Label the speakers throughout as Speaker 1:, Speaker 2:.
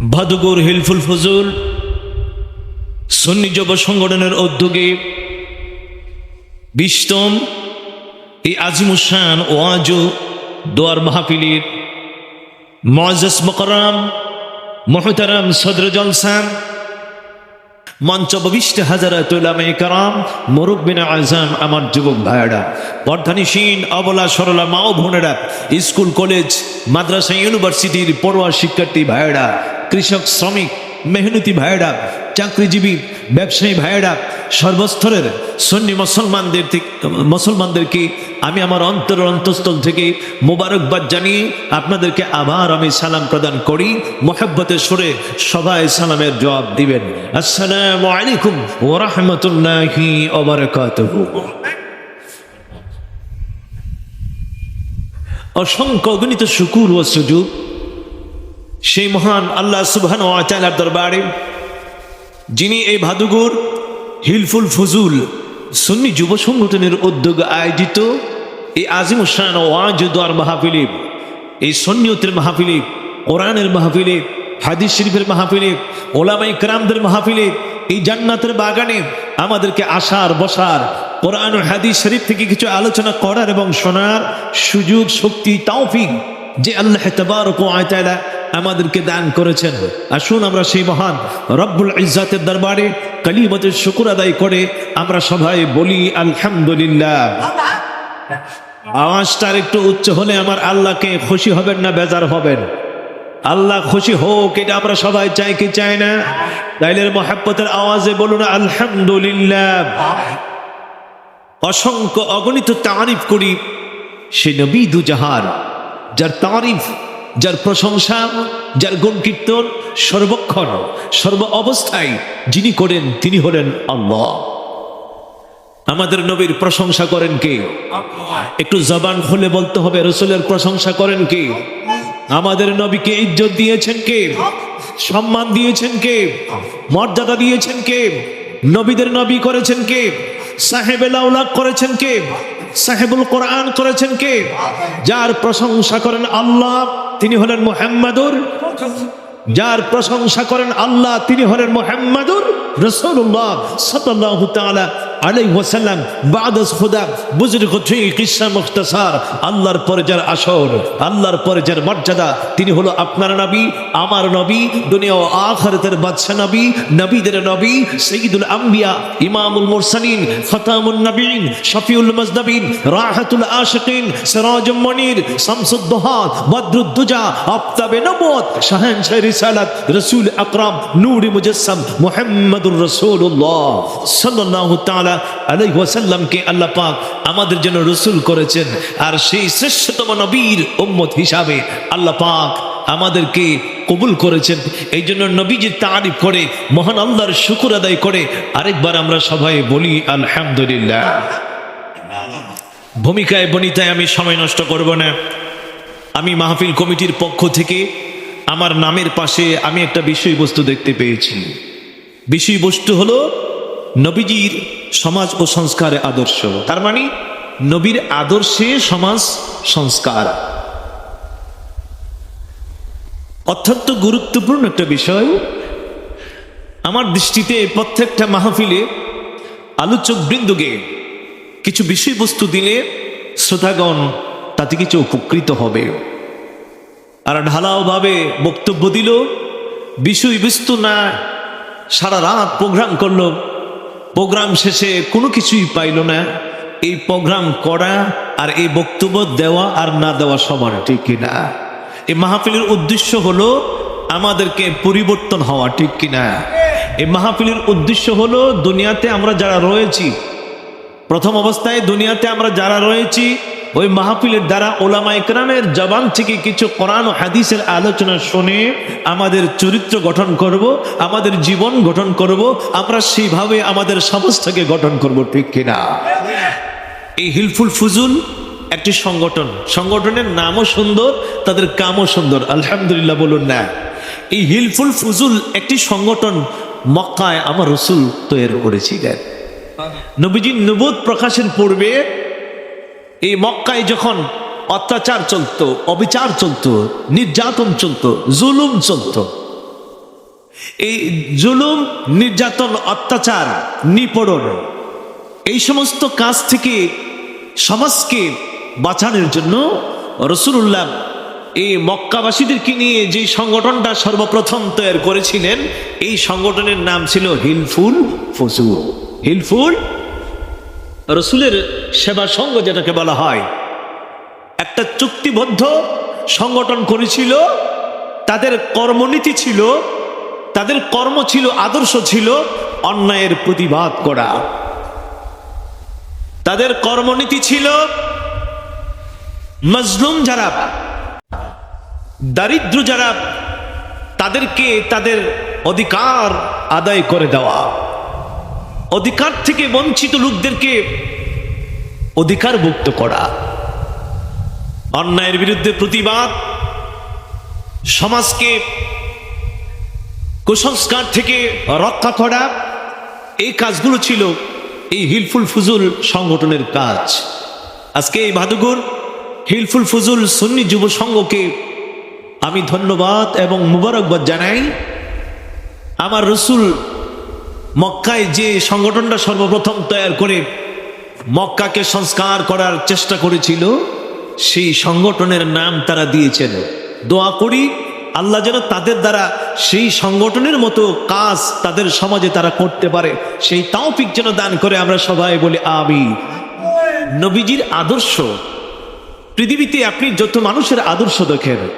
Speaker 1: ভাদুগুর হিলফুল ফজুল সন্নি যুব সংগঠনের উদ্যোগে বিষ্টম এই আজিমুসান ও আজু দোয়ার মাহফিলির মজাস মকরাম মহতারাম সদর জলসান, মঞ্চ ববিষ্ট হাজারা তুলামে কারাম, মুরব্বিনা আজম আমার যুবক ভাইয়েরা বর্ধানিসীন অবলা, সরলা, মা ও স্কুল, কলেজ, মাদ্রাসা, ইউনিভার্সিটির পড়ুয়া শিক্ষার্থী ভাইয়েরা কৃষক, শ্রমিক, মেহনতি ভাইয়েরা, চাকরিজীবী, ব্যবসায়ী ভাইয়েরা, সর্বস্তরের সন্নি মুসলমানদের মুসলমানদেরকে আমি আমার অন্তর অন্তঃস্থল থেকে মোবারকবাদ জানিয়ে আপনাদেরকে আবার আমি সালাম প্রদান করি। মোহাব্বতের সুরে সবাই সালামের জবাব দিবেন। আসসালামু আলাইকুম ওয়া রাহমাতুল্লাহি অসংখ্য অগণিত শুকুর ও সুযোগ সেই মহান আল্লাহ সুবহান তাআলার দরবারে, যিনি এই ভাদুগুর হিলফুল ফজুল সুন্নি যুব সংগঠনের উদ্যোগে আয়োজিত এই আজিম উসান ওয়াজুদার মাহফিলে, এই সন্নিয়তের মাহফিলে, কোরআনের মাহফিলে, হাদিস শরীফের মাহফিলে ওলামাই ক্রামদের মাহফিলে, এই জান্নাতের বাগানে আমাদেরকে আসার, বসার, কোরআন হাদিস শরীফ থেকে কিছু আলোচনা করার এবং শোনার সুযোগ, শক্তি তাওফিক যে আল্লাহ তবারক ওয়া তাআলা আমাদেরকে দান করেছেন। আসুন আমরা সেই মহান রব্বুল ইজ্জাতের দরবারে কালিমতের শুকুর আদায় করে আমরা সবাই বলি, আলহামদুলিল্লাহ। আওয়াজটা আর একটু উচ্চ হলে আমার আল্লাহকে খুশি হবেন না বেজার হবেন? আল্লাহ খুশি হোক, এটা আমরা সবাই চাই, কি চাই না? তাইলে মহাব্বতের আওয়াজে বলুন, আলহামদুলিল্লাহ। অসংখ্য অগণিত তারিফ করি। সে নবী দুজাহার যার তারিফ যার প্রশংসা, যার গুণ কীর্তন সর্বক্ষণ, সর্ব অবস্থায় যিনি করেন, তিনি হলেন আল্লাহ। আমাদের নবীর প্রশংসা করেন কে? একটু জবান খুলে বলতে হবে, রসুলের প্রশংসা করেন কে? আমাদের নবীকে ইজ্জত দিয়েছেন কে? সম্মান দিয়েছেন কে? মর্যাদা দিয়েছেন কে? নবীদের নবী করেছেন কে? সাহেব করেছেন কে? সাহেবুল কোরআন করেছেন কে? যার প্রশংসা করেন আল্লাহ, তিনি হলেন মোহাম্মদুর যার প্রশংসা করেন আল্লাহ, তিনি হলেন মোহাম্মদুর রসুল্লাহ তাআলা আলাইহি ওয়াসাল্লাম বাদাস খুদা, বুজুর্গ ঠিক কিসসা মুখতাসার, আল্লাহর পরে যার আসর, আল্লাহর পরে যার মর্যাদা, তিনি হলো আপনার নবী, আমার নবী, দুনিয়া ও বাদশা নবী, নবীদের নবী, সাইয়্যিদুল আম্বিয়া, ইমামুল মুরসালিন, খতামুন নবীন শফিউল মুজনবিন রাহাতুল আশিকিন সিরাজুম মুনির, শামসুদ দুহা বদরুদ্দুজা আফতাবে নবুয়ত শাহেনশাহ রিসালাত, রাসূল আকরাম, নূর মুজাসসাম, মুহাম্মাদুর রাসূলুল্লাহ, সাল্লাল্লাহু তাআলা ওয়াসাল্লামকে আল্লাহ পাক আমাদের জন্য রসুল করেছেন। আর সেই শ্রেষ্ঠতম নবীর উম্মত হিসাবে আল্লাহ পাক আমাদেরকে কবুল করেছেন। এই জন্য নবীজির তারিফ করে, মহান আল্লাহর শুকুর আদায় করে। আরেকবার আমরা সবাই বলি, আলহামদুলিল্লাহ। ভূমিকায় বনিতায় আমি সময় নষ্ট করব না। আমি মাহফিল কমিটির পক্ষ থেকে আমার নামের পাশে আমি একটা বিষয়বস্তু দেখতে পেয়েছি। বিষয়বস্তু হলো নবীজির সমাজ ও সংস্কারে আদর্শ। তার মানে নবীর আদর্শে সমাজ সংস্কার। অত্যন্ত গুরুত্বপূর্ণ একটা বিষয়। আমার দৃষ্টিতে প্রত্যেকটা মাহফিলে আলোচক বৃন্দকে কিছু বিষয়বস্তু দিলে শ্রোতাগণ তাতে কিছু উপকৃত হবে। আর ঢালাওভাবে বক্তব্য দিল বিষয়বস্তু না সারা রাত প্রোগ্রাম করল। প্রোগ্রাম শেষে কোনো কিছুই পাইল না। এই প্রোগ্রাম করা আর এই বক্তব্য দেওয়া আর না দেওয়া সবার ঠিক কিনা? এই মাহফিলের উদ্দেশ্য হলো আমাদেরকে পরিবর্তন হওয়া ঠিক কিনা? এই মাহফিলের উদ্দেশ্য হলো দুনিয়াতে আমরা যারা রয়েছি প্রথম অবস্থায় দুনিয়াতে আমরা যারা রয়েছি, ওই মাহফিলের দ্বারা ওলামা ইকরামের জবান থেকে কিছু কোরআন হাদিসের আলোচনা শুনে আমাদের চরিত্র গঠন করব, আমাদের জীবন গঠন করব, আমরা সেইভাবে আমাদের সমাজটাকে গঠন করব, ঠিক কিনা? এই হিলফুল ফুজুল একটি সংগঠন। সংগঠনের নামও সুন্দর, তাদের কামও সুন্দর। আলহামদুলিল্লাহ বলুন না। এই হিলফুল ফুজুল একটি সংগঠন মক্কায় আমার রসুল তৈরি করেছিলেন। নবীজি নবুদ প্রকাশের পূর্বে এই মক্কায় যখন অত্যাচার চলত, অবিচার চলতো, নির্যাতন চলত, জুলুম চলতো, এই জুলুম, নির্যাতন, অত্যাচার নিপড়ন, এই সমস্ত কাজ থেকে সমাজকে বাঁচানোর জন্য রসুল্লাহ এই মক্কাবাসীদেরকে নিয়ে যে সংগঠনটা সর্বপ্রথম তৈরি করেছিলেন, এই সংগঠনের নাম ছিল হিলফুল ফসুল হিলফুল রসুলের সেবা সঙ্গ যেটাকে বলা হয়, একটা চুক্তিবদ্ধ সংগঠন করেছিল, তাদের কর্মনীতি ছিল, তাদের কর্ম ছিল, আদর্শ ছিল অন্যায়ের প্রতিবাদ করা। তাদের কর্মনীতি ছিল মজলুম যারা, দারিদ্র যারা, তাদেরকে তাদের অধিকার আদায় করে দেওয়া। অধিকার থেকে বঞ্চিত লোকদেরকে অধিকার মুক্ত করা। অন্যায়ের বিরুদ্ধে প্রতিবাদ। সমাজকে কুসংস্কার থেকে রক্ষা করা। এই কাজগুলো ছিল এই হিলফুল ফুজুল সংগঠনের কাজ। আজকে এই ভাদুগুর হিলফুল ফুজুল সুন্নি যুব সংঘকে আমি ধন্যবাদ এবং মুবারকবাদ জানাই। আমার রসুল মক্কায় যে সংগঠনটা সর্বপ্রথম তৈরি করে মক্কাকে সংস্কার করার চেষ্টা করেছিল, সেই সংগঠনের নাম তারা দিয়েছেন দোয়া করি, আল্লাহ যেন তাদের দ্বারা সেই সংগঠনের মতো কাজ তাদের সমাজে তারা করতে পারে। সেই তাওফিক যেন দান করে আমরা সবাই বলি আমি নবীজির আদর্শ, পৃথিবীতে আপনি যত মানুষের আদর্শ দেখেন,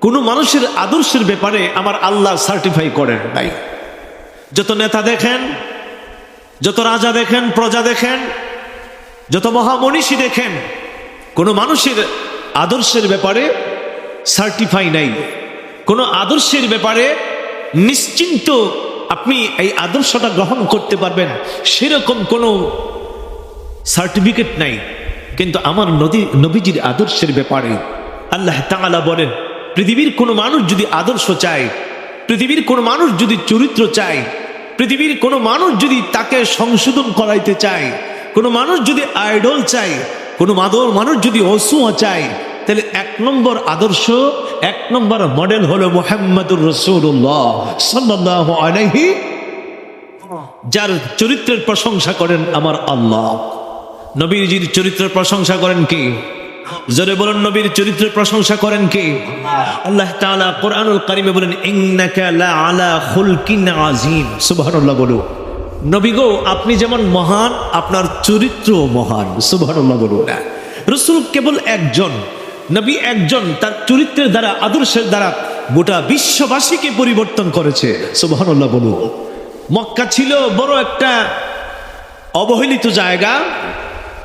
Speaker 1: কোনো মানুষের আদর্শের ব্যাপারে আমার আল্লাহ সার্টিফাই করেন নাই। যত নেতা দেখেন, যত রাজা দেখেন, প্রজা দেখেন, যত মহামনীষী দেখেন, কোনো মানুষের আদর্শের ব্যাপারে সার্টিফাই নাই। কোনো আদর্শের ব্যাপারে নিশ্চিন্ত আপনি এই আদর্শটা গ্রহণ করতে পারবেন, সেরকম কোনো সার্টিফিকেট নাই। কিন্তু আমার নদী, নবীজির আদর্শের ব্যাপারে আল্লাহ তাআলা বলেন, পৃথিবীর কোনো মানুষ যদি আদর্শ চায় পৃথিবীর কোনো মানুষ যদি চরিত্র চায়, পৃথিবীর কোনো মানুষ যদি তাকে সংশোধন করাইতে চায়, কোনো মানুষ যদি আইডল চায়, কোনো মাদর মানুষ যদি অসুয়া চায়, তাহলে এক নম্বর আদর্শ, এক নম্বর মডেল হলো মোহাম্মদুর রসুল্লাহ সাল্লাহ যার চরিত্রের প্রশংসা করেন আমার আল্লাহ। নবীজির চরিত্রের প্রশংসা করেন কি? জোরে বলুন, নবীর চরিত্রের প্রশংসা করেন কি? আল্লাহ তাআলা কোরআনুল কারিমে বলেন, ইন্নাকা লা আলা খুলকিন আযীম। সুবহানাল্লাহ বলুন। নবী গো, আপনি যেমন মহান, আপনার চরিত্র মহান। সুবহানাল্লাহ বলুন। রসুল কেবল একজন, নবী একজন, তার চরিত্রের দ্বারা, আদর্শের দ্বারা গোটা বিশ্ববাসীকে পরিবর্তন করেছে। সুবহানাল্লাহ বলুন। মক্কা ছিল বড় একটা অবহেলিত জায়গা।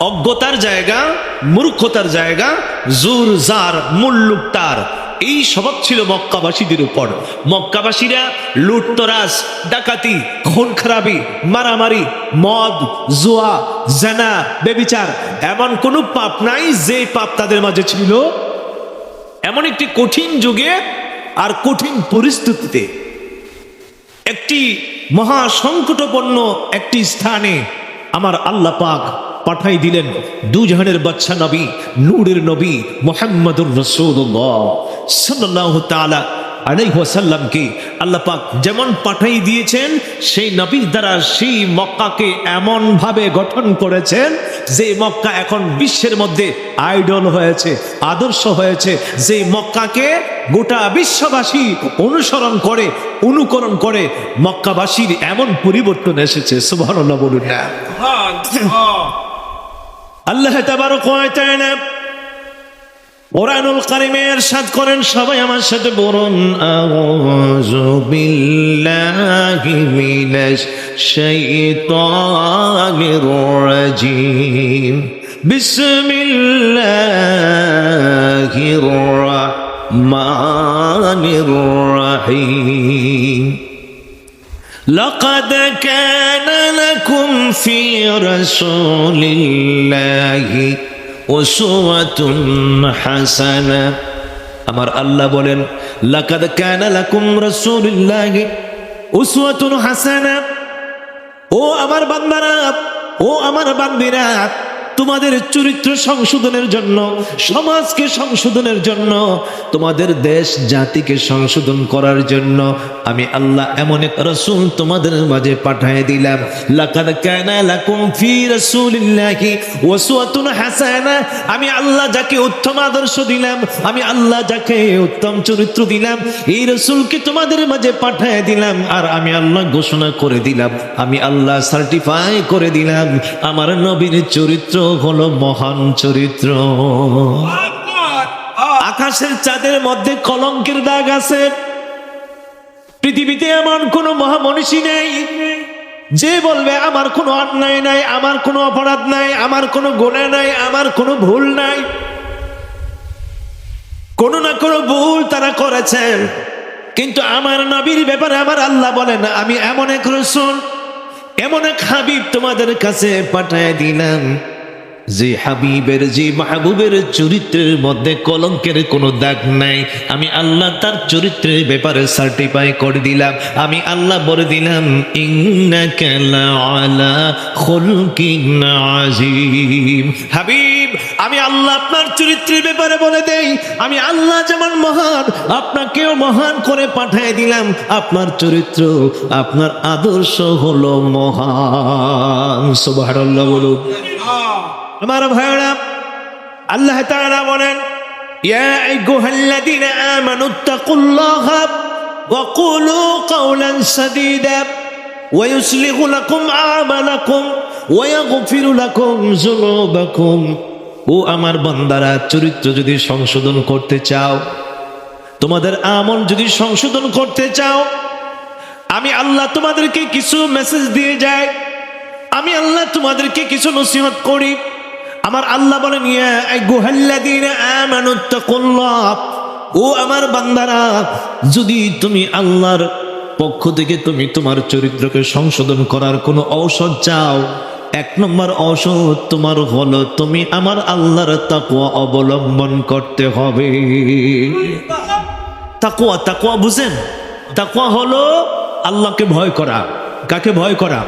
Speaker 1: অজ্ঞতার জায়গা, মূর্খতার জায়গা, জোর, জার মুল্লুকতার এই স্বভাব ছিল মক্কাবাসীদের উপর। মক্কাবাসীরা লুটতরাজ ডাকাতি, খুন, খারাপি, মারামারি, মদ, জোয়া, জেনা, বেবিচার, এমন কোনো পাপ নাই যে পাপ তাদের মাঝে ছিল। এমন একটি কঠিন যুগে আর কঠিন পরিস্থিতিতে একটি মহা সংকটপন্ন একটি স্থানে আমার আল্লাহ পাক পাঠাই দিলেন দুজাহানের বাচ্চা নবী, নূরের নবী মোহাম্মদুর রসুল্লাহ সাল্লাহ তালা আলাইসাল্লামকে আল্লাহ যেমন পাঠাই দিয়েছেন, সেই নবীর দ্বারা সেই মক্কাকে এমন ভাবে গঠন করেছেন যে মক্কা এখন বিশ্বের মধ্যে আইডল হয়েছে, আদর্শ হয়েছে। যে মক্কাকে গোটা বিশ্ববাসী অনুসরণ করে, অনুকরণ করে মক্কাবাসীর এমন পরিবর্তন এসেছে। সুবহানাল্লাহ বলুন। না আল্লাহ কোরআনুল কারিমে এরশাদ করেন সবাই আমার সাথে বলুন আউযু বিল্লাহি মিনাশ শাইতানির রাজিম বিসমিল্লাহির রাহমানির রাহিম لقد كان لكم في رسول الله أسوة حسنة আমার আল্লাহ বলেন লাকাদ কানা লাকুম রাসূলুল্লাহি উসওয়াতুন হাসানা ও আমার বান্দারা ও আমার বান্দিরা তোমাদের চরিত্র সংশোধনের জন্য, সমাজকে সংশোধনের জন্য, তোমাদের দেশ জাতিকে সংশোধন করার জন্য আমি আল্লাহ এমন এক রসুল তোমাদের মাঝে পাঠিয়ে দিলাম। লাকাদ কানা লাকুম ফি রাসূলিল্লাহি ওয়াসওয়াতুন হাসানা। আমি আল্লাহ যাকে উত্তম আদর্শ দিলাম, আমি আল্লাহ যাকে উত্তম চরিত্র দিলাম, এই রসুলকে তোমাদের মাঝে পাঠিয়ে দিলাম আর আমি আল্লাহ ঘোষণা করে দিলাম। আমি আল্লাহ সার্টিফাই করে দিলাম, আমার নবীর চরিত্র হলো মহান চরিত্র। আকাশের চাঁদের মধ্যে কলঙ্কের দাগ আছে। পৃথিবীতে এমন কোন মহামনীষী নেই যে বলবে, আমার কোনো অন্যায় নাই, আমার কোনো অপরাধ নাই, আমার কোনো গোনা নাই, আমার কোনো ভুল নাই। কোনো না কোনো ভুল তারা করেছেন কিন্তু আমার নবীর ব্যাপারে আমার আল্লাহ বলেন, আমি এমন এক রসুল, এমন এক হাবিব তোমাদের কাছে পাঠায় দিলাম। যে হাবিবের, যে মাহবুবের চরিত্রের মধ্যে কলঙ্কের কোনো দাগ নাই, আমি আল্লাহ তার চরিত্রের ব্যাপারে সার্টিফাই করে দিলাম। আমি আল্লাহ বলে দিলাম হাবিব, আমি আল্লাহ আপনার চরিত্রের ব্যাপারে বলে দেই। আমি আল্লাহ যেমন মহান, আপনাকেও মহান করে পাঠিয়ে দিলাম। আপনার চরিত্র, আপনার আদর্শ হলো মহান। সুবহানাল্লাহ বলুন। আমার ভাইরা আল্লাহ তাআলা বলেন ইয়া আইয়ুহাল্লাযীনা আমানুত্তাকুল্লাহা ওয়া কুলু কাওলান সাদীদা ويصلح لكم أعمالكم ويغفر لكم ذنوبكم ও আমার বান্দারা চরিত্র যদি সংশোধন করতে চাও তোমাদের আমল যদি সংশোধন করতে চাও আমি আল্লাহ তোমাদেরকে কিছু মেসেজ দিয়ে যাই আমি আল্লাহ তোমাদেরকে কিছু নসিহত করি আমার আল্লাহ বলেন ও আমার বান্দারা, যদি তুমি আল্লাহর পক্ষ থেকে তুমি তোমার চরিত্রকে সংশোধন করার কোনো ঔষধ চাও, এক নম্বর ঔষধ তোমার হলো তুমি আমার আল্লাহর তাকওয়া অবলম্বন করতে হবে। তাকওয়া তাকওয়া বুঝেন? তাকওয়া হলো আল্লাহকে ভয় করা। কাকে ভয় করা?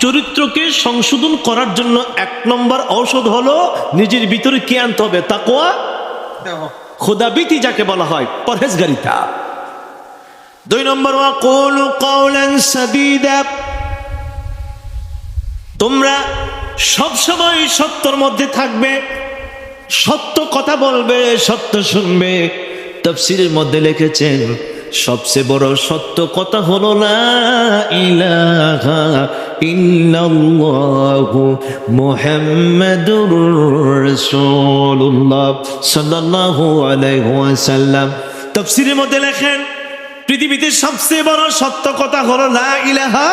Speaker 1: চরিত্রকে সংশোধন করার জন্য এক নম্বর ঔষধ হলো নিজের ভিতরে কে আনতে হবে? তাকওয়া? খোদাবিতি যাকে বলা হয় পরহেজগারিতা। দুই নম্বর তোমরা সব সময় সত্যর মধ্যে থাকবে সত্য কথা বলবে সত্য শুনবে। তফসিরের মধ্যে লিখেছেন সবচেয়ে বড় সত্য কথা হলো না ইলাহা ইল্লাল্লাহু মুহাম্মাদুর রাসূলুল্লাহ সাল্লাল্লাহু আলাইহি ওয়াসাল্লাম। তফসিরের মধ্যে লেখেন, পৃথিবীতে সবচেয়ে বড় সত্য কথা হলো, লা ইলাহা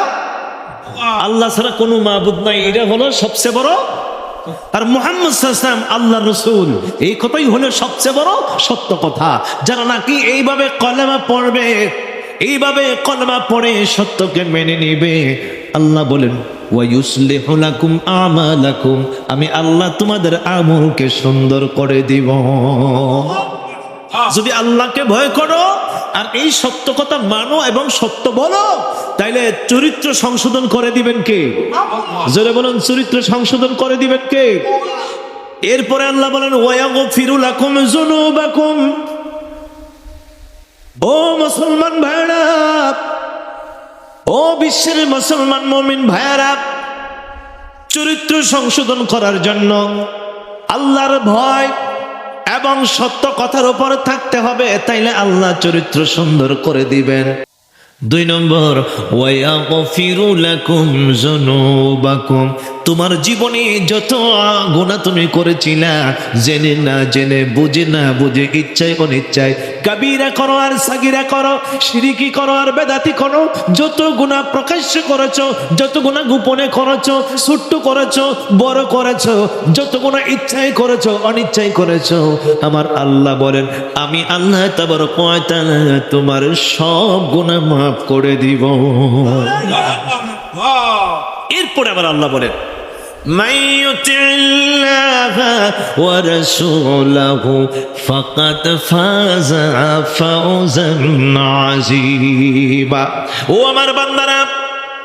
Speaker 1: আল্লাহ ছাড়া কোনো মাবুদ নাই। এটা হলো সবচেয়ে বড় আর মোহাম্মদ আল্লাহ রসুল, এই কথাই হলো সবচেয়ে বড় সত্য কথা। যারা নাকি এইভাবে কলেমা পড়বে, এইভাবে কলেমা পড়ে সত্যকে মেনে নিবে, আল্লাহ বলেন আমি আল্লাহ তোমাদের আমলকে সুন্দর করে দিব। যদি আল্লাহকে ভয় করো আর এই সত্য কথা মানো এবং সত্য বলো, তাইলে চরিত্র সংশোধন করে দিবেন কে? জোরে বলুন, চরিত্র সংশোধন করে দিবেন কে? এরপরে আল্লাহ বলেন ওয়াগো ফিরুল আকুম জুনুবাকুম ও মুসলমান ভাইরা ও বিশ্বের মুসলমান মমিন ভাইরা চরিত্র সংশোধন করার জন্য আল্লাহর ভয় এবং সত্য কথার উপর থাকতে হবে, তাইলে আল্লাহ চরিত্র সুন্দর করে দিবেন। দুই নম্বর ওয়া লাকুম যুনুবাকুম। তোমার জীবনে যত গুনাহ তুমি করেছিলা জেনে না জেনে বুঝে না বুঝে ইচ্ছায় অনিচ্ছায় কাবিরা করো আর সাগিরা করো শিরিকি করো আর বেদাতি করো যত গুনাহ প্রকাশ্য করেছ যত গুনাহ গোপনে করেছ ছোট্ট করেছ বড় করেছ যত গুনাহ ইচ্ছায় করেছ অনিচ্ছায় করেছ আমার আল্লাহ বলেন আমি আল্লাহ তাবার কয়তালা তোমার সব গুনাহ মাফ করে দিব। এরপরে আবার আল্লাহ বলেন من يطع الله ورسوله فقد فاز فوزا عظيما ও আমার বান্দারা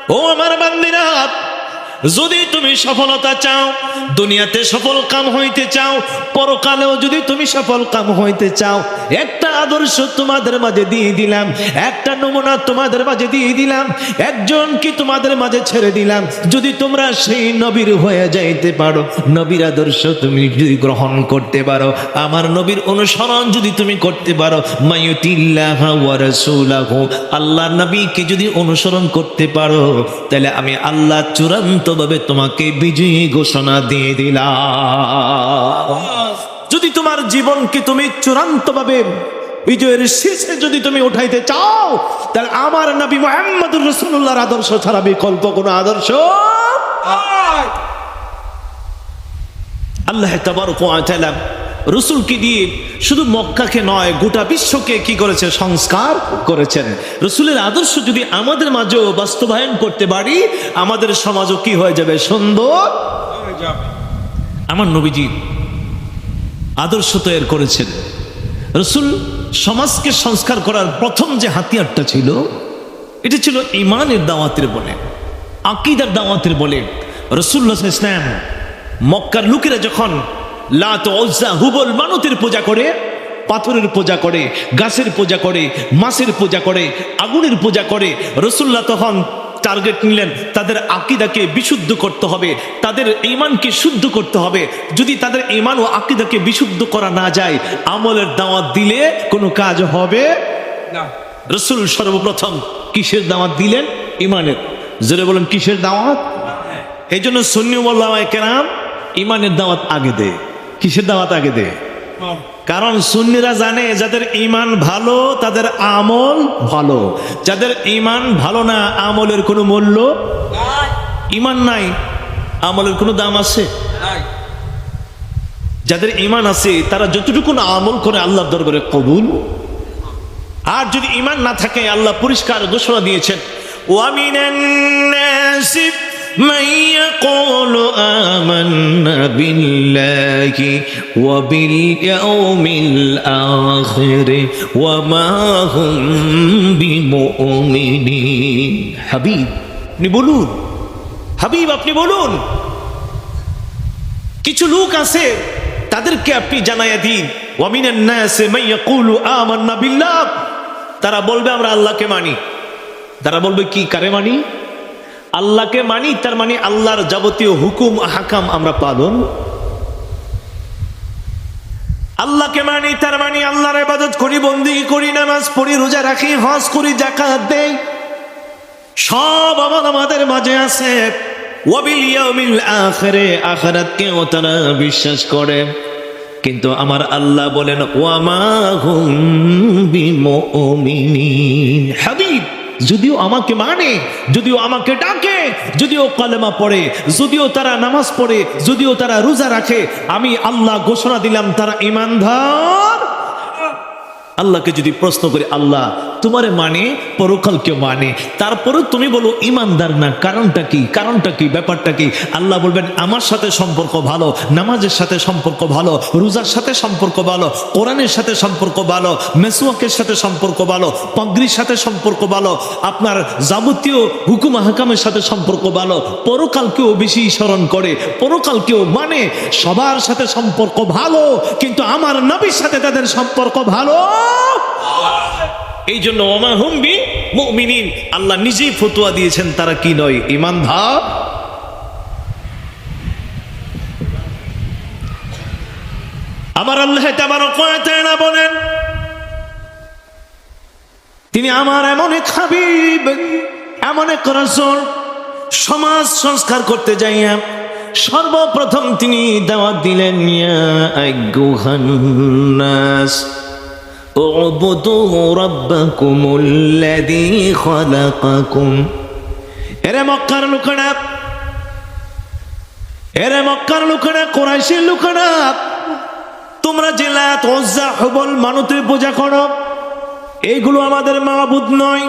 Speaker 1: ও আমার বান্দিরা যদি তুমি সফলতা চাও, দুনিয়াতে সফল কাম হইতে চাও, পরকালেও যদি তুমি সফল কাম হইতে চাও, একটা আদর্শ তোমাদের মাঝে দিয়ে দিলাম, একটা নমুনা তোমাদের মাঝে দিয়ে দিলাম, একজন কি তোমাদের মাঝে ছেড়ে দিলাম, যদি তোমরা সেই নবীর হয়ে যাইতে পারো, নবীর আদর্শ তুমি যদি গ্রহণ করতে পারো, আমার নবীর অনুসরণ যদি তুমি করতে পারো মায়ুতিল্লাহ আল্লাহ নবীকে যদি অনুসরণ করতে পারো, তাহলে আমি আল্লাহ চূড়ান্তভাবে তোমাকে বিজয়ী ঘোষণা দিয়ে দিলাম। যদি তোমার জীবনকে তুমি চূড়ান্ত ভাবে বিজয়ের শীর্ষে যদি তুমি উঠাইতে চাও, তাহলে আমার নবী মোহাম্মদুর রসুল্লাহর আদর্শ ছাড়া বিকল্প কোনো আদর্শ আল্লাহ তাবারকালাম রসুলকে দিয়ে শুধু মক্কাকে নয় গোটা বিশ্বকে কি করেছে? সংস্কার করেছেন। রসুলের আদর্শ যদি আমাদের মাঝেও বাস্তবায়ন করতে পারি আমাদের সমাজও কি হয়ে যাবে? সুন্দর? আমার নবীজি আদর্শ তৈরি করেছেন। রসুল সমাজকে সংস্কার করার প্রথম যে হাতিয়ারটা ছিল এটা ছিল ইমানের দাওয়াতের বলে আকিদার দাওয়াতের বলে। রসুল্লাহ ইসলাম মক্কার লোকেরা যখন লাত হুবল মানতের পূজা করে পাথরের পূজা করে গাছের পূজা করে মাছের পূজা করে আগুনের পূজা করে। রসুল্লাহ তখন টার্গেট নিলেন তাদের আকিদাকে বিশুদ্ধ করতে হবে তাদের ইমানকে শুদ্ধ করতে হবে। যদি তাদের ইমান ও আকিদাকে বিশুদ্ধ করা না যায় আমলের দাওয়াত দিলে কোনো কাজ হবে? না। রসুল সর্বপ্রথম কিসের দাওয়াত দিলেন? ইমানের জোরে বলেন কিসের দাওয়াত? এই জন্য সন্নি মোল্লামায় কেরাম ইমানের দাওয়াত আগে দে কিসের দাওয়াত আগে দে? হ্যাঁ। কারণ সুন্নিরা জানে যাদের ইমান ভালো তাদের আমল ভালো। যাদের ইমান ভালো না আমলের কোনো মূল্য ইমান নাই। আমলের কোনো দাম আছে? যাদের ইমান আছে তারা যতটুকু আমল করে আল্লাহ দরবারে কবুল। আর যদি ইমান না থাকে আল্লাহ পরিষ্কার ঘোষণা দিয়েছেন ওয়ামিন مَن يَقُولُ آمَنَّا بِاللَّهِ وَبِالْيَوْمِ الْآخِرِ وَمَا هُمْ بِمُؤْمِنِينَ হাবিব আপনি বলুন হাবিব আপনি বলুন কিছু লোক আছে তাদেরকে আপনি জানাইয়া দিন ওয়ামিনান নাসে মাইয়াকুলু আমান্না বিল্লাহ তারা বলবে আমরা আল্লাহকে মানি তারা বলবে কি কারে মানি আল্লাহকে মানি, তার মানে আল্লাহর যাবতীয় হুকুম, হাকাম আমরা পালন। আল্লাহকে মানি, তার মানে আল্লাহর ইবাদত করি, বন্দি করি, নামাজ পড়ি, রোজা রাখি, হজ করি জাকাত দেই। সব আমল আমাদের মাঝে আছে। আখিরে আখিরাতকেও তারা বিশ্বাস করে। কিন্তু আমার আল্লাহ বলেন, ওয়ামা হুম বিমুমিনিন। হাবিব। যদিও আমাকে মানে যদিও আমাকে ডাকে, যদিও কালেমা পড়ে, যদিও তারা নামাজ পড়ে, যদিও তারা রোজা রাখে, আমি আল্লাহ ঘোষণা দিলাম, তারা ইমানদার আল্লাহকে যদি প্রশ্ন করি, আল্লাহ, তোমারে মানে পরকালকে মানে? তারপরে তুমি বলো, ইমানদার না, কারণটা কি? কারণটা কি? ব্যাপারটা কি? আল্লাহ বলবেন, আমার সাথে সম্পর্ক ভালো, নামাজের সাথে সম্পর্ক ভালো, রোজার সাথে সম্পর্ক ভালো, কোরআনের সাথে সম্পর্ক ভালো মেসুয়াকের সাথে সম্পর্ক ভালো পগ্রির সাথে সম্পর্ক ভালো, আপনার যাবতীয় হুকুম হাকামের সাথে সম্পর্ক ভালো, পরকালকেও বেশি স্মরণ করে, পরকালকেও মানে সবার সাথে সম্পর্ক ভালো, কিন্তু আমার নবীর সাথে তাদের সম্পর্ক ভালো? এই জন্য ওমা হুম্বি মুমিনিন। আল্লাহ নিজেই ফতোয়া দিয়েছেন, তারা কি নয় ইমান ধা আমার আল্লাহ তেমন না বলেন, তিনি আমার এমন এক হাবিব, এমন এক রাসূল, সমাজ সংস্কার করতে যাইয়া সর্বপ্রথম তিনি দাওয়াত দিলেন, ইয়া আইয়ুহান্নাস اعبدوا ربكم الذي خلقكم এরে মক্কার লোকেরা এরে মক্কার লোকেরা কোরাইশের লোকেরা তোমরা জেলা তজ্জা হবল মানতের পূজা করো এইগুলো আমাদের মাহবুদ নয়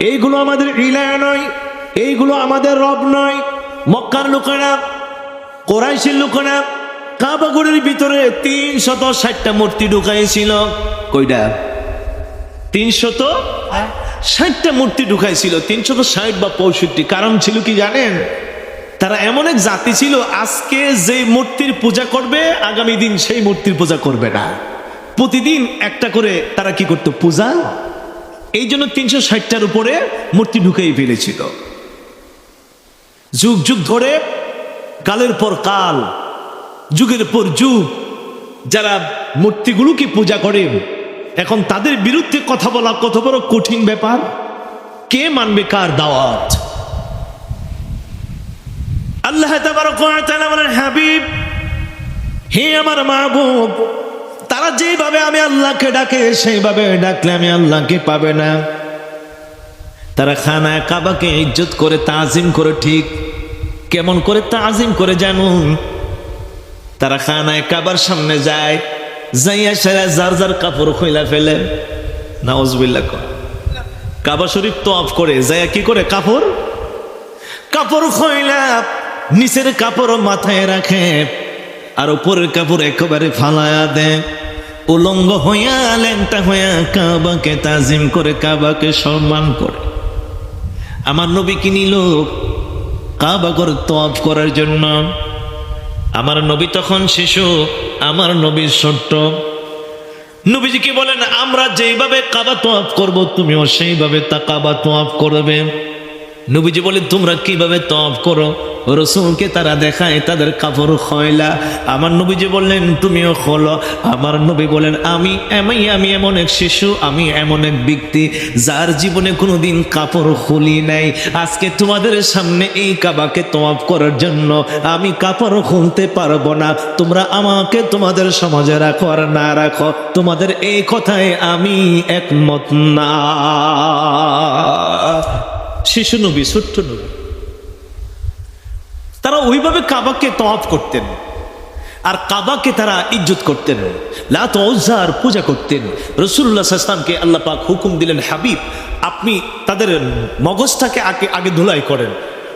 Speaker 1: এইগুলো আমাদের ইলায় নয় এইগুলো আমাদের রব নয় মক্কার লোকেরা কোরাইশের লোকেরা কাবাগড়ের ভিতরে তিন শত ষাটটা মূর্তি ঢুকাইছিল। কইটা তিনশত ষাটটা মূর্তি ঢুকাইছিল তিনশত ষাট বা পঁয়ষট্টি। কারণ ছিল কি জানেন? তারা এমন এক জাতি ছিল আজকে যে মূর্তির পূজা করবে আগামী দিন সেই মূর্তির পূজা করবে না। প্রতিদিন একটা করে তারা কি করতো পূজা? এই জন্য তিনশো ষাটটার উপরে মূর্তি ঢুকেই ফেলেছিল। যুগ যুগ ধরে কালের পর কাল যুগের পর যুগ যারা মূর্তিগুলোকে পূজা করে, এখন তাদের বিরুদ্ধে কথা বলা কত বড় কঠিন ব্যাপার। কে মানবে কার দাওয়াত? আল্লাহ বলেন, হাবিব, হে আমার মা মাহবুব, তারা যেভাবে আমি আল্লাহকে ডাকে, সেইভাবে ডাকলে আমি আল্লাহকে পাবে না। তারা খানা কাবাকে ইজ্জত করে তাজিম করে ঠিক কেমন করে তাজিম করে জানুন। তারা খানায় কাবার সামনে যায়, যাইয়া সেরা যার যার কাপড় খইলা ফেলে। নাউজবিল্লা কর কাবা শরীফ তো অফ করে, যাইয়া কি করে? কাপড়? কাপড় খইলা নিচের কাপড় মাথায় রাখে আর উপরের কাপড় একেবারে ফালায়া দেয়। উলঙ্গ হইয়া, ল্যাংটা হইয়া কাবাকে তাজিম করে, কাবাকে সম্মান করে। আমার নবী কি নিল কাবা করে তফ করার জন্য আমার নবী তখন শিশু, আমার নবী ছোট্ট। নবীজিকে বলেন, আমরা যেইভাবে কাবা তোয়াফ করব, তুমিও সেইভাবে তা কাবা তোয়াফ করবে। নবীজি বলেন তোমরা কীভাবে তফ করো? রসুলকে তারা দেখায়, তাদের কাপড় খয়লা। আমার নবীজি বললেন, তুমিও খোলো। আমার নবী বলেন, আমি এমই, আমি এমন এক শিশু, আমি এমন এক ব্যক্তি, যার জীবনে কোনোদিন কাপড় খুলি নাই। আজকে তোমাদের সামনে এই কাবাকে তোয়াফ করার জন্য আমি কাপড় খুলতে পারব না। তোমরা আমাকে তোমাদের সমাজে রাখো আর না রাখো। তোমাদের এই কথায় আমি একমত না। শিশু নবী, ছোট্ট নবী। তারা ওইভাবে কাবাকে তফ করতেন আর কাবাকে তারা ইজ্জত করতেন। লাত পূজা করতেন। রসুল্লাহ ইসলামকে আল্লাহ পাক হুকুম দিলেন, হাবিব, আপনি তাদের মগজটাকে আগে আগে ধুলাই করেন।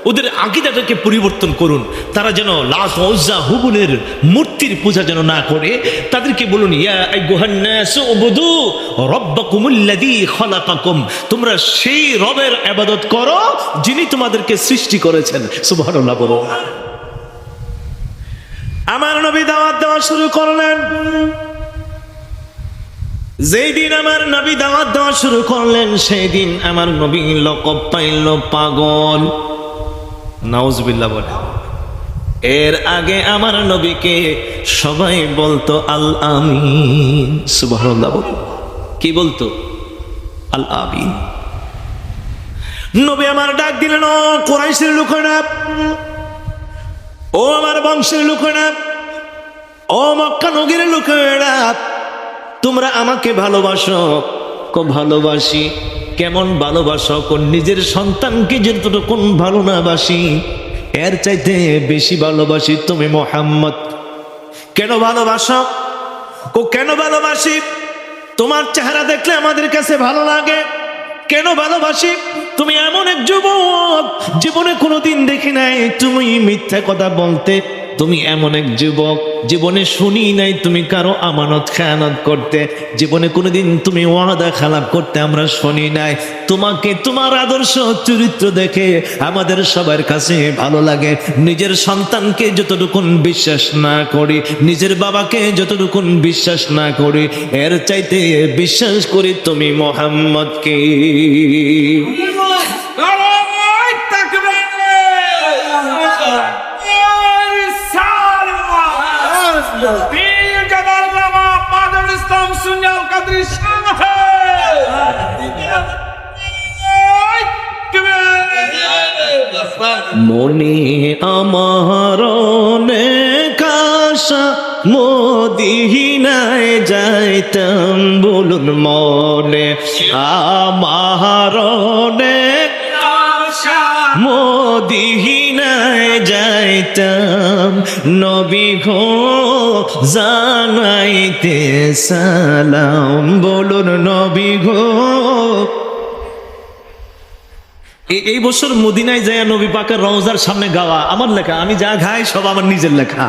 Speaker 1: ওদের আকিদাটাকে পরিবর্তন করুন। তারা যেন লাশ ওজা হুবুলের মূর্তির পূজা যেন না করে, তাদেরকে বলুন তোমরা সেই রবের ইবাদত করো, যিনি তোমাদেরকে সৃষ্টি করেছেন। সুবহানাল্লাহ বলো। আমার নবী দাওয়াত দেওয়া শুরু করলেন। যেই দিন আমার নবী দাওয়াত দেওয়া শুরু করলেন, সেই দিন আমার নবী লকব পাইল পাগল। নাউজবিল্লাহ বলে। এর আগে আমার নবীকে সবাই বলতো, আল আমিন। বল। কি বলতো? আল আমিন। নবী আমার ডাক দিলেন, ও কোরাইশের লোকেরা ও আমার বংশের লোকেরা ও মক্কা নগরের লোকেরা তোমরা আমাকে ভালোবাসো। ভালোবাসি। কেমন ভালোবাসো, কোন নিজের সন্তানকে যতটুকুন ভালো না বাসি এর চাইতে বেশি ভালোবাসি তুমি মোহাম্মদ। কেন ভালোবাসো? ও কেন ভালোবাসি? তোমার চেহারা দেখলে আমাদের কাছে ভালো লাগে। কেন ভালোবাসি? তুমি এমন এক যুবক, জীবনে কোনোদিন দেখি নাই তুমি মিথ্যা কথা বলতে। তুমি এমন এক যুবক, জীবনে শুনি নাই তুমি কারও আমানত খেয়ানত করতে। জীবনে কোনোদিন তুমি ওয়াদা খালাপ করতে আমরা শুনি নাই। তোমাকে তোমার আদর্শ চরিত্র দেখে আমাদের সবার কাছে ভালো লাগে। নিজের সন্তানকে যতটুকুন বিশ্বাস না করি, নিজের বাবাকে যতটুকুন বিশ্বাস না করি, এর চাইতে বিশ্বাস করি তুমি মোহাম্মদকে। মনে আমার অনেক আশা মদিনায় যাইতাম বলুন মনে। আমার অনেক মদিনায় যাইতাম নবী ঘো জানাইতে সালাম। বলুন নবী ঘো এই বছর মদিনায় যায় নবী পাকের রওজার সামনে গাওয়া আমার লেখা। আমি যা গাই সব আমার নিজের লেখা।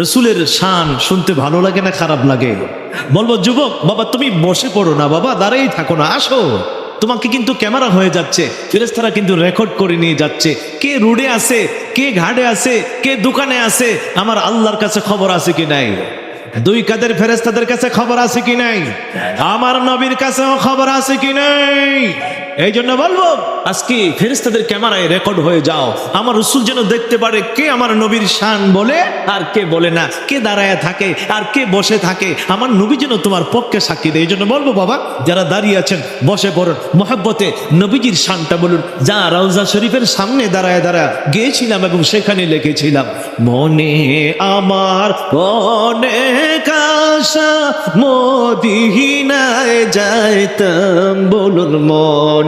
Speaker 1: রসুলের শান শুনতে ভালো লাগে না খারাপ লাগে? বলব, যুবক, বাবা, তুমি বসে পড়ো না, বাবা দাঁড়াই থাকো না, আসো। তোমাকে কিন্তু ক্যামেরা হয়ে যাচ্ছে। ফেরেস্তারা কিন্তু রেকর্ড করে নিয়ে যাচ্ছে। কে রোডে আছে, কে ঘাটে আছে, কে দোকানে আছে, আমার আল্লাহর কাছে খবর আছে কি নাই? দুই কাদের ফেরেস্তাদের কাছে খবর আছে কি নাই? আমার নবীর কাছেও খবর আছে কি নাই? এই জন্য বলব, আজকে ফেরেস্তাদের ক্যামেরায় রেকর্ড হয়ে যাও। আমার রসুল যেন দেখতে পারে কে আমার নবীর শান বলে আর কে বলে না। কে দাঁড়ায় থাকে আর কে বসে থাকে। আমার নবী যেন তোমার পক্ষে সাক্ষী দেয়। এই জন্য বলব, বাবা, যারা দাঁড়িয়ে আছেন, বসে পড়ুন। মহাব্বতে নবীজির শানটা বলুন। যা রাউজা শরীফের সামনে দাঁড়ায় দাঁড়ায় গিয়েছিলাম এবং সেখানে লিখেছিলাম, মনে আমার অনেক আশা, মদিনায় যাইতাম। বলুন, মনে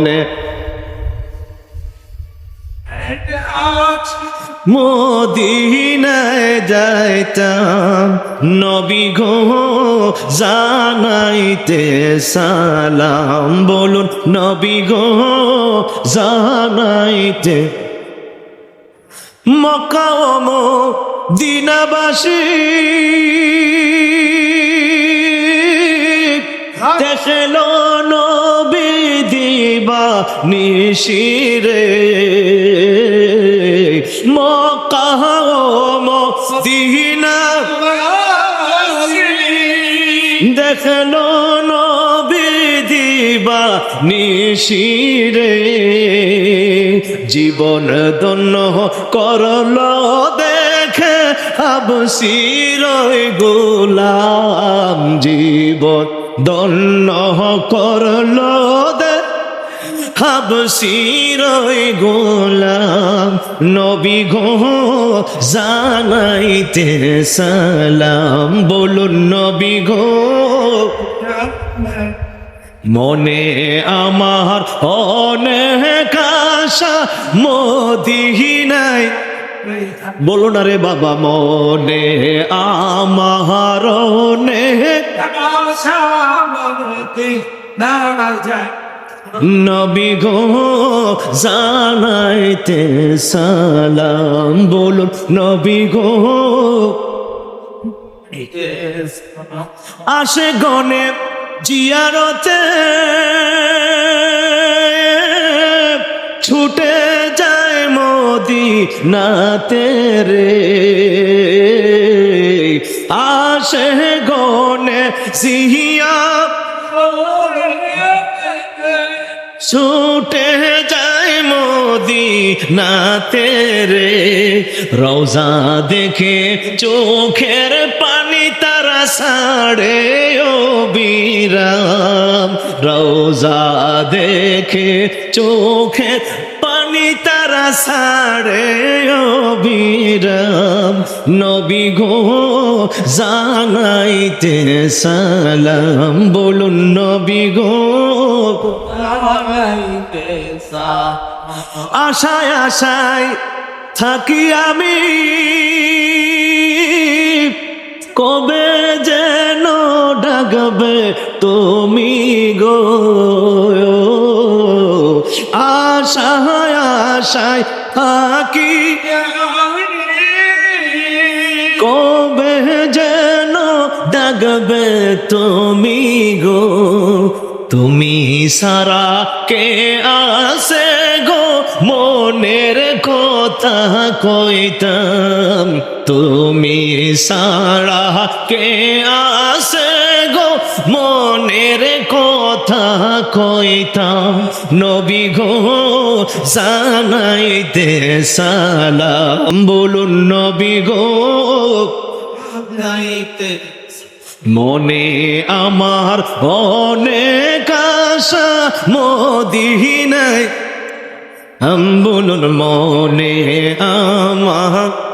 Speaker 1: মদিনায় যাইতাম নবী গো জানাইতে সালাম। বলুন নবী গো জানাইতে। মকাম দিনাবাসী নিশিরে। মকাম দিনা দেখল নবী দিবা নিশিরে জীবন দন্য করল দেখে আবসির গোলাম। জীবন দন্য করল দে হাবসির গোলাম, নবী গো জানাইতে সালাম। বলুন, নবী গো, মনে আমার অনেক আশা, মদিনায় বলো না রে বাবা, মনে আমার অনেক নবী গো, জানাইতে সালাম বলুন, নবী গো। আসে গনে জিয়ারতে, ছুটে যায় মোদি নাতে রে। আসে গনে জিয়া ছুটে যায় মোদি নাতে রে। রোজা দেখে চোখের পানি তারা সাড়ে ও বিরাম। রোজা দেখে চোখের পানি তারা সাড়ে ও বিরাম নবী গো, জানাইতে সালাম। বলুন, নবী গো, আশায় আশায় থাকি আমি। কবে যেন ডাকবে তুমি গো? আশায় আশায় থাকি। কবে যেন ডাকবে তুমি গো? তুমি সারা কে আসে গো? মনের কথা কইতাম, তুমি সারা কে আসে গো? মনের কথা কইতাম, নবী গো জানাইতে সালাম। বলুন, নবী গো মনে আমার অনেক আশা, মদিনায়। আম বলুন, মনে আমার